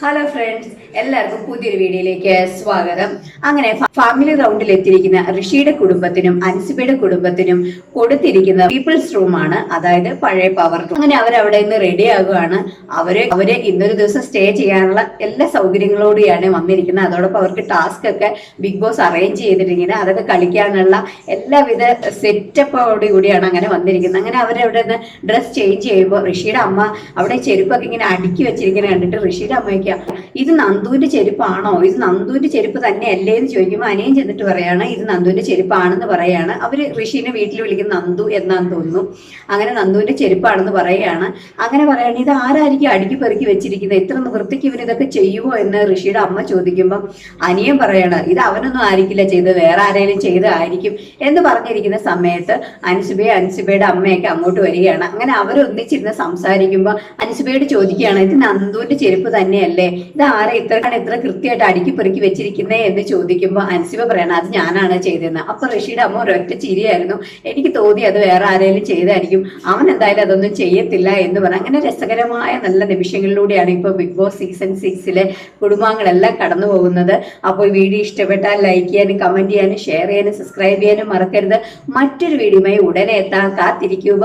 Hello friends എല്ലാവർക്കും പുതിയൊരു വീഡിയോയിലേക്ക് സ്വാഗതം. അങ്ങനെ ഫാമിലി റൗണ്ടിൽ എത്തിയിരിക്കുന്ന ഋഷിയുടെ കുടുംബത്തിനും അൻസിബയുടെ കുടുംബത്തിനും കൊടുത്തിരിക്കുന്ന പീപ്പിൾസ് റൂമാണ് അതായത് പഴയ പവർ റൂം അങ്ങനെ അവർ അവിടെ നിന്ന് റെഡി ആകുകയാണ്. അവർ അവർ ഇന്നൊരു ദിവസം സ്റ്റേ ചെയ്യാനുള്ള എല്ലാ സൗകര്യങ്ങളോടെയാണ് വന്നിരിക്കുന്നത്. അതോടൊപ്പം അവർക്ക് ടാസ്ക് ഒക്കെ ബിഗ് ബോസ് അറേഞ്ച് ചെയ്തിട്ടിങ്ങനെ അതൊക്കെ കളിക്കാനുള്ള എല്ലാവിധ സെറ്റപ്പോടു കൂടിയാണ് അങ്ങനെ വന്നിരിക്കുന്നത്. അങ്ങനെ അവരവിടെ നിന്ന് ഡ്രസ് ചേഞ്ച് ചെയ്യുമ്പോൾ ഋഷിയുടെ അമ്മ അവിടെ ചെരുപ്പൊക്കെ ഇങ്ങനെ അടുക്കി വെച്ചിരിക്കുന്നത് കണ്ടിട്ട് ഋഷിയുടെ അമ്മയ്ക്ക് yeah. ഇത് നന്ദുവിന്റെ ചെരുപ്പാണോ? ഇത് നന്ദുവിന്റെ ചെരുപ്പ് തന്നെയല്ലേ എന്ന് ചോദിക്കുമ്പോൾ അനിയൻ ചെന്നിട്ട് പറയാണ് ഇത് നന്ദുവിന്റെ ചെരുപ്പാണെന്ന് പറയാണ്. അവർ ഋഷിനെ വീട്ടിൽ വിളിക്കുന്ന നന്ദു എന്നാന്ന് തോന്നുന്നു. അങ്ങനെ നന്ദുവിന്റെ ചെരുപ്പാണെന്ന് പറയാണ്. അങ്ങനെ പറയാണ് ഇത് ആരായിരിക്കും അടുക്കി പെറുക്കി വെച്ചിരിക്കുന്നത്? ഇത്ര നിവൃത്തിക്ക് ഇവർ ഇതൊക്കെ ചെയ്യുമോ എന്ന് ഋഷിയുടെ അമ്മ ചോദിക്കുമ്പോൾ അനിയൻ പറയാണ് ഇത് അവനൊന്നും ആയിരിക്കില്ല ചെയ്ത് വേറെ ആരെങ്കിലും ചെയ്തതായിരിക്കും എന്ന് പറഞ്ഞിരിക്കുന്ന സമയത്ത് അനുസുബയെ അനുസുബയുടെ അമ്മയൊക്കെ അങ്ങോട്ട് വരികയാണ്. അങ്ങനെ അവരൊന്നിച്ചിരുന്ന് സംസാരിക്കുമ്പോൾ അനുസുബയോട് ചോദിക്കുകയാണ് ഇത് നന്ദുവിന്റെ ചെരുപ്പ് തന്നെയല്ലേ? ഇത് ആരെ ഇത്ര ഇത്ര കൃത്യമായിട്ട് അടുക്കി പെറുക്കി വെച്ചിരിക്കുന്നേ എന്ന് ചോദിക്കുമ്പോൾ അൻസിബ പറയണം അത് ഞാനാണ് ചെയ്തതെന്ന്. അപ്പൊ ഋഷിയുടെ അമ്മ ഒരൊറ്റ ചിരിയായിരുന്നു. എനിക്ക് തോന്നി അത് വേറെ ആരെങ്കിലും ചെയ്തായിരിക്കും. അവൻ എന്തായാലും അതൊന്നും ചെയ്യത്തില്ല എന്ന് പറഞ്ഞു അങ്ങനെ രസകരമായ നല്ല നിമിഷങ്ങളിലൂടെയാണ് ഇപ്പൊ ബിഗ് ബോസ് സീസൺ സിക്സിലെ കുടുംബാംഗങ്ങളെല്ലാം കടന്നു പോകുന്നത്. അപ്പോൾ വീഡിയോ ഇഷ്ടപ്പെട്ടാൽ ലൈക്ക് ചെയ്യാനും കമന്റ് ചെയ്യാനും ഷെയർ ചെയ്യാനും സബ്സ്ക്രൈബ് ചെയ്യാനും മറക്കരുത്. മറ്റൊരു വീഡിയോയുമായി ഉടനെ എത്താൻ കാത്തിരിക്കുക.